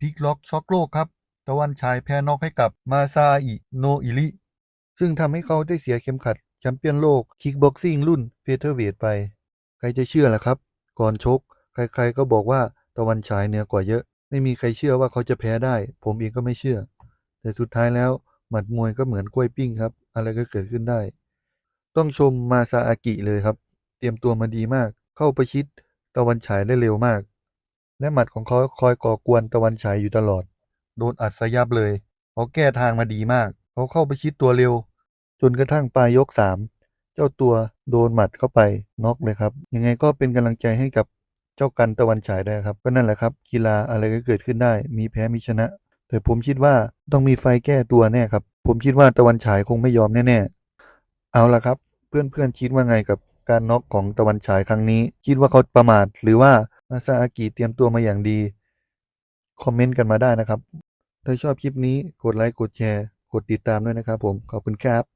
พลิกล็อกช็อกโลกครับ ตะวันฉายแพ้น็อกให้กับมาซาอิโนอิริ ซึ่งทำให้เขาได้เสียเข็มขัดแชมเปี้ยนโลกคิกบ็อกซิ่งรุ่นเฟเธอร์เวทไป ใครจะเชื่อล่ะครับ ก่อนชก ใครๆก็บอกว่าตะวันฉายเหนือกว่าเยอะ ไม่มีใครเชื่อว่าเขาจะแพ้ได้ ผมเองก็ไม่เชื่อ แต่สุดท้ายแล้วหมัดมวยก็เหมือนกล้วยปิ้งครับ อะไรก็เกิดขึ้นได้ ต้องชมมาซาอากิเลยครับ เตรียมตัวมาดีมาก เข้าประชิดตะวันฉายได้เร็วมาก และหมัดของเขาคอยก่อกวนตะวันฉายอยู่ตลอด โดนอัดสยับเลย เขาแก้ทางมาดีมาก เขาเข้าไปชิดตัวเร็ว จนกระทั่งปลายยกสาม เจ้าตัวโดนหมัดเข้าไปน็อกเลยครับ ยังไงก็เป็นกำลังใจให้กับเจ้ากันตะวันฉายได้ครับ ก็นั่นแหละครับ กีฬาอะไรก็เกิดขึ้นได้ มีแพ้มีชนะ แต่ผมคิดว่าต้องมีไฟแก้ตัวแน่ครับ ผมคิดว่าตะวันฉายคงไม่ยอมแน่ๆ เอาละครับ เพื่อนๆคิดว่าไงกับการน็อกของตะวันฉายครั้งนี้ คิดว่าเขาประมาทหรือว่า อาซาอากิเตรียมตัวมาอย่างดี คอมเมนต์กันมาได้นะครับ ถ้าชอบคลิปนี้กดไลค์ กดแชร์ กดติดตามด้วยนะครับผม ขอบคุณครับ